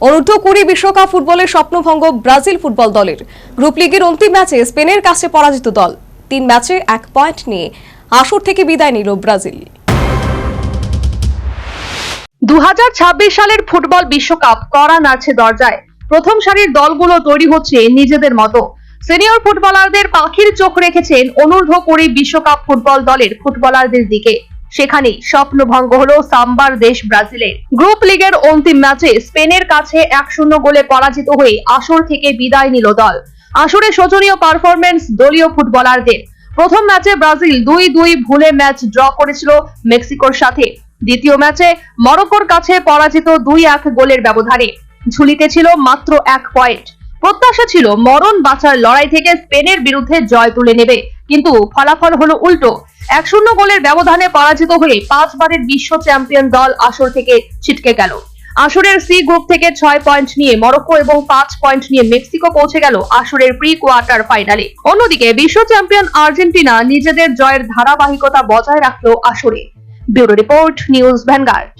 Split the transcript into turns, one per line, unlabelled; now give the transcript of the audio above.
অনূর্ধ্ব কুড়ি বিশ্বকাপ ফুটবলের স্বপ্নভঙ্গ ব্রাজিল ফুটবল দলের গ্রুপ লিগের অন্তিম ম্যাচে স্পেনের কাছে পরাজিত দল। তিন ম্যাচে এক পয়েন্ট নিয়ে আসর থেকে বিদায় নিল ব্রাজিল।
দু হাজার ছাব্বিশ সালের ফুটবল বিশ্বকাপ করা নাড়ছে দরজায়। প্রথম সারির দলগুলো তৈরি হচ্ছে নিজেদের মতো। সিনিয়র ফুটবলারদের পাখির চোখ রেখেছেন অনূর্ধ্ব কুড়ি বিশ্বকাপ ফুটবল দলের ফুটবলারদের দিকে। সেখানেই স্বপ্নভঙ্গ হলো সাম্বার দেশ ব্রাজিলের। গ্রুপ লিগের অন্তিম ম্যাচে স্পেনের কাছে এক শূন্য গোলে পরাজিত হয়ে আসর থেকে বিদায় নিল দল। আসরে শোচনীয় পারফরমেন্স দলীয় ফুটবলারদের। প্রথম ম্যাচে ব্রাজিল দুই দুই ভুলে ম্যাচ ড্র করেছিল মেক্সিকোর সাথে। দ্বিতীয় ম্যাচে মরক্কোর কাছে পরাজিত দুই এক গোলের ব্যবধানে। ঝুলিতে ছিল মাত্র এক পয়েন্ট। প্রত্যাশা ছিল মরণ বাঁচার লড়াই থেকে স্পেনের বিরুদ্ধে জয় তুলে নেবে। কিন্তু ফলাফল হলো উল্টো। এক শূন্য গোলের ব্যবধানে পরাজিত হয়ে পাঁচবারের বিশ্ব চ্যাম্পিয়ন দল আসর থেকে ছিটকে গেল। আসরের সি গ্রুপ থেকে ছয় পয়েন্ট নিয়ে মরক্কো এবং পাঁচ পয়েন্ট নিয়ে মেক্সিকো পৌঁছে গেল আসরের প্রি কোয়ার্টার ফাইনালে। অন্যদিকে বিশ্ব চ্যাম্পিয়ন আর্জেন্টিনা নিজেদের জয়ের ধারাবাহিকতা বজায় রাখল আসরে। Bureau report, news Vanguard.